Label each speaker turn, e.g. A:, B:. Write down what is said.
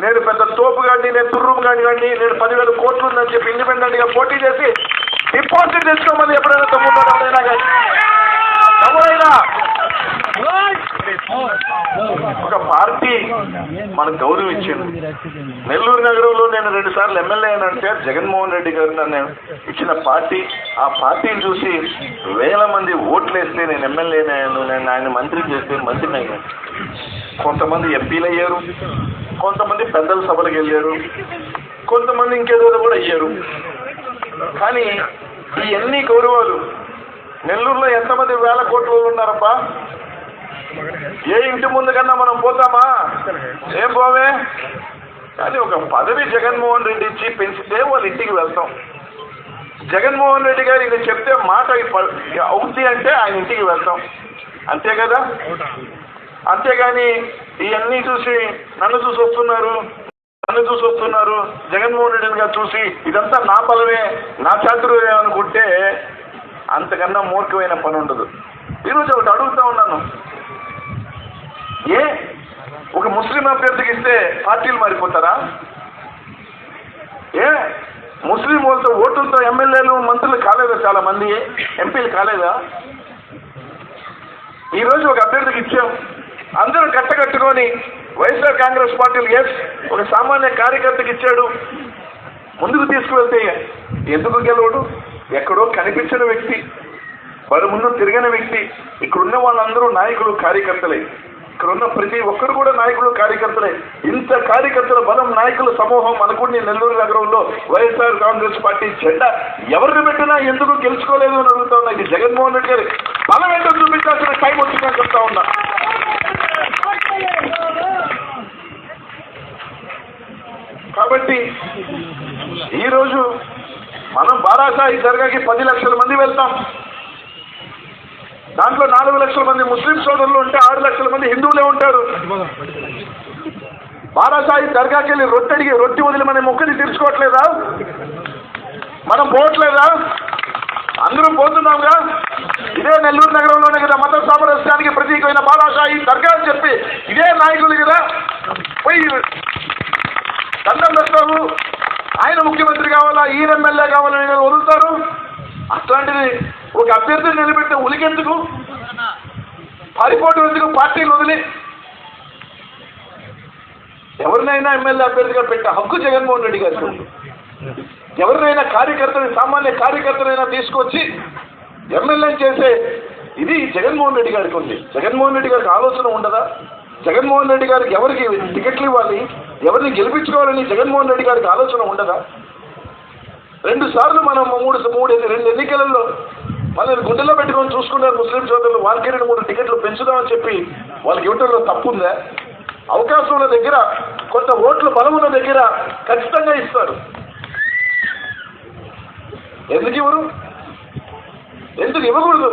A: నేను పెద్ద తోపు గాడిని నేను తుర్రుము గాడి గాడిని నేను పదివేల కోట్లు ఉందని చెప్పి ఇండిపెండెంట్గా పోటీ చేసి డిపాజిట్ చేసుకోమని ఎప్పుడైనా కానీ ఎవరైనా? ఒక పార్టీ మనకు గౌరవం ఇచ్చింది నెల్లూరు నగరంలో నేను రెండు సార్లు ఎమ్మెల్యే అంటే జగన్మోహన్ రెడ్డి గారు నన్ను ఇచ్చిన పార్టీ. ఆ పార్టీని చూసి వేల మంది ఓట్లు వేస్తే నేను ఎమ్మెల్యే అయ్యాను నేను ఆయన మంత్రి చేస్తే మంత్రిని అయ్యాను. కొంతమంది ఎంపీలు అయ్యారు కొంతమంది పెద్దల సభలకు వెళ్ళారు కొంతమంది ఇంకేదో కూడా అయ్యారు. కానీ ఈ ఎన్ని గౌరవాలు. నెల్లూరులో ఎంతమంది వేల కోట్ల ఉన్నారప్ప ఏ ఇంటి ముందు కన్నా మనం పోతామా? ఏం పోవే? కానీ ఒక పదవి జగన్మోహన్ రెడ్డి ఇచ్చి పెంచితే వాళ్ళ ఇంటికి వెళ్తాం. జగన్మోహన్ రెడ్డి గారు ఇది చెప్తే మాట అవుద్ది అంటే ఆయన ఇంటికి వెళ్తాం. అంతే కదా? అంతేగాని ఇవన్నీ చూసి నన్ను చూసి వస్తున్నారు నన్ను చూసి వస్తున్నారు జగన్మోహన్ రెడ్డిని గారు చూసి ఇదంతా నా బలమే నా చాతుర్యం అనుకుంటే అంతకన్నా మూర్ఖమైన పని ఉండదు. ఈరోజు ఒకటి అడుగుతా ఉన్నాను. ఒక ముస్లిం అభ్యర్థికి ఇస్తే పార్టీలు మారిపోతారా? ఏ? ముస్లిం వాళ్ళతో ఓటులతో ఎమ్మెల్యేలు మంత్రులు కాలేదా చాలా మంది ఎంపీలు కాలేదా? ఈరోజు ఒక అభ్యర్థికి ఇచ్చాం. అందరూ కట్టకట్టుకొని వైఎస్ఆర్ కాంగ్రెస్ పార్టీలు ఎస్ ఒక సామాన్య కార్యకర్తకి ఇచ్చాడు. ముందుకు తీసుకువెళ్తే ఎందుకు గెలవడు? ఎక్కడో కనిపించిన వ్యక్తి వారి ముందు తిరగని వ్యక్తి ఇక్కడున్న వాళ్ళందరూ నాయకులు కార్యకర్తలే. ఇక్కడున్న ప్రతి ఒక్కరు కూడా నాయకులు కార్యకర్తలే. ఇంత కార్యకర్తల బలం నాయకుల సమూహం అనుకుని నెల్లూరు నగరంలో వైఎస్ఆర్ కాంగ్రెస్ పార్టీ జెండా ఎవరిని పెట్టినా ఎందుకు గెలుచుకోలేదు అని అడుగుతా ఉన్నా. ఇది జగన్మోహన్ రెడ్డి గారి బలం ఏంటో చూపించాల్సిన టైం వచ్చిందని చెప్తా ఉన్నా. కాబట్టి ఈరోజు మనం బారాసాయి దర్గాకి పది లక్షల మంది వెళ్తాం. దాంట్లో నాలుగు లక్షల మంది ముస్లిం సోదరులు ఉంటే మంది హిందువులే ఉంటారు. బారాసాయి దర్గాకి వెళ్ళి రొట్టె అడిగి రొట్టె వదిలి మన మొక్కని తీర్చుకోవట్లేదా? మనం పోవట్లేదా? అందరూ పోతున్నాంగా? ఇదే నెల్లూరు నగరంలోనే కదా మత సామరస్యానికి ప్రతీకమైన బాలాసాయి దర్గా అని చెప్పి ఇదే నాయకులు కదా. పోయి దండం పెడతారు. ఆయన ముఖ్యమంత్రి కావాలా ఈయన ఎమ్మెల్యే కావాలని వదులుతారు. అట్లాంటిది ఒక అభ్యర్థిని నిలబెట్టే ఉలికెందుకు? పారిపోవడం ఎందుకు పార్టీలు వదిలి. ఎవరినైనా ఎమ్మెల్యే అభ్యర్థిగా పెట్టే హక్కు జగన్మోహన్ రెడ్డి గారికి ఉంది. ఎవరినైనా కార్యకర్తని సామాన్య కార్యకర్తనైనా తీసుకొచ్చి ఎమ్మెల్యే చేసే ఇది జగన్మోహన్ రెడ్డి గారికి ఉంది. జగన్మోహన్ రెడ్డి గారికి ఆలోచన ఉండదా? జగన్మోహన్ రెడ్డి గారికి ఎవరికి టికెట్లు ఇవ్వాలి? ఎవరిని గెలిపించుకోవాలని జగన్మోహన్ రెడ్డి గారికి ఆలోచన ఉండదా? రెండు సార్లు మనం మూడు మూడు రెండు ఎన్నికలలో వాళ్ళని గుండెల్లో పెట్టుకొని చూసుకున్నారు ముస్లిం సోదరులు వాళ్ళకి రెండు మూడు టికెట్లు పెంచుదామని చెప్పి వాళ్ళకి ఇవ్వటంలో తప్పుందా? అవకాశం ఉన్న దగ్గర కొంత ఓట్లు బలం ఉన్న దగ్గర ఖచ్చితంగా ఇస్తారు. ఎందుకు ఇవ్వరు? ఎందుకు ఇవ్వకూడదు?